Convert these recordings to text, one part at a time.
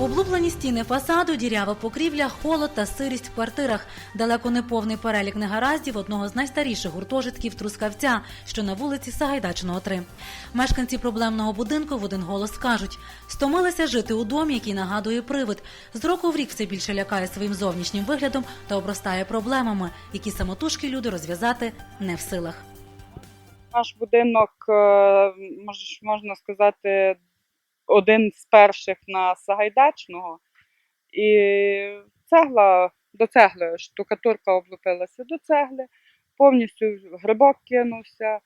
Облуплені стіни фасаду, дірява покрівля, холод та сирість в квартирах. Далеко не повний перелік негараздів одного з найстаріших гуртожитків Трускавця, що на вулиці Сагайдачного 3. Мешканці проблемного будинку в один голос кажуть, стомилися жити у домі, який нагадує привид. З року в рік все більше лякає своїм зовнішнім виглядом та обростає проблемами, які самотужки люди розв'язати не в силах. Наш будинок, е, можна сказати, один з перших на Сагайдачного. І цегла до цегли, штукатурка облупилася до цегли, повністю грибок кинувся.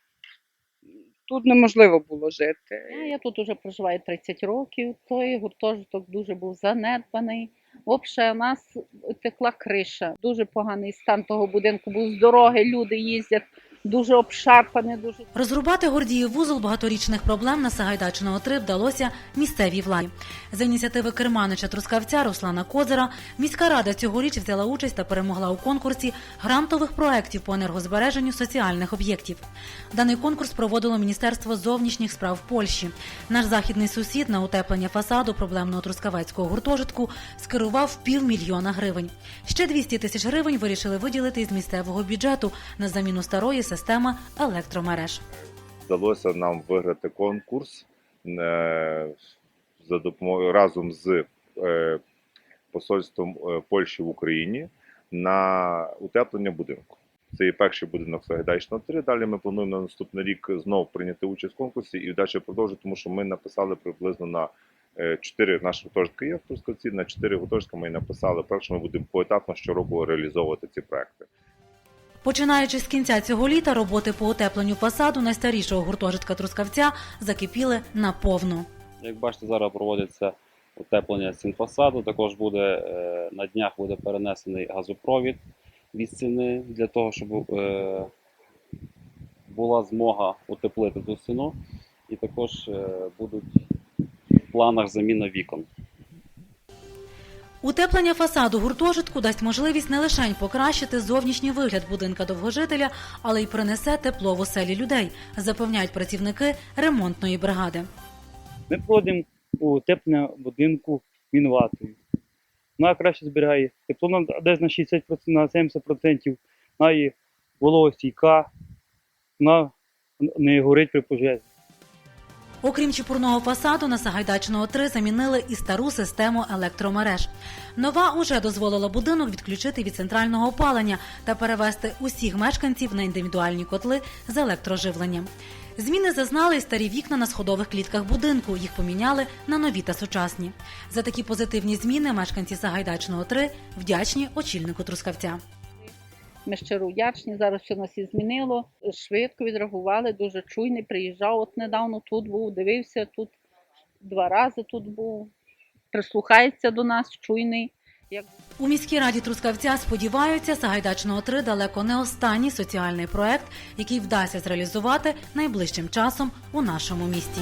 Тут неможливо було жити. Я тут уже проживаю 30 років. Той гуртожиток дуже був занедбаний. Взагалі, у нас текла криша. Дуже поганий стан того будинку був з дороги. Люди їздять дуже обшарпані, дуже Розрубати Гордіїв вузол багаторічних проблем на Сагайдачного 3 вдалося місцевій владі. За ініціативи керманича Трускавця Руслана Козира міська рада цьогоріч взяла участь та перемогла у конкурсі грантових проєктів по енергозбереженню соціальних об'єктів. Даний конкурс проводило Міністерство зовнішніх справ Польщі. Наш західний сусід на утеплення фасаду проблемного трускавецького гуртожитку скерував півмільйона гривень. Ще 200 тисяч гривень вирішили виділити із місцевого бюджету на заміну старої системи електромереж. вдалося нам виграти конкурс е, за допомогою разом з е, посольством е, Польщі в Україні на утеплення будинку. Це є перший будинок Сагайдачного 3. Далі ми плануємо на наступний рік знову прийняти участь в конкурсі і далі продовжити, тому що ми написали приблизно на чотири наші гуртожитки є в Трускавці, на чотири гуртожитки ми написали. Перше ми будемо поетапно щороку реалізовувати ці проекти. Починаючи з кінця цього літа, роботи по утепленню фасаду найстарішого гуртожитка Трускавця закипіли наповну. Як бачите, зараз проводиться утеплення стін фасаду. Також буде е, на днях буде перенесений газопровід від стіни для того, щоб е, була змога утеплити ту стіну. І також е, будуть в планах заміна вікон. Утеплення фасаду гуртожитку дасть можливість не лише покращити зовнішній вигляд будинка довгожителя, але й принесе тепло в оселі людей, запевняють працівники ремонтної бригади. Ми проводимо утеплення будинку мінватою. Вона краще зберігає тепло десь на 60%, на 70%, вона є вологостійка, вона не горить при пожежі. Окрім чепурного фасаду, на Сагайдачного 3 замінили і стару систему електромереж. Нова уже дозволила будинок відключити від центрального опалення та перевести усіх мешканців на індивідуальні котли з електроживленням. Зміни зазнали й старі вікна на сходових клітках будинку. Їх поміняли на нові та сучасні. За такі позитивні зміни мешканці Сагайдачного 3 вдячні очільнику Трускавця. Ми щиро вдячні. Зараз все нас і змінило. Швидко відреагували, дуже чуйний. Приїжджав от недавно тут був, дивився тут два рази тут був. Прислухається до нас, чуйний. У міській раді Трускавця сподіваються, Сагайдачного 3 далеко не останній соціальний проект, який вдасться зреалізувати найближчим часом у нашому місті.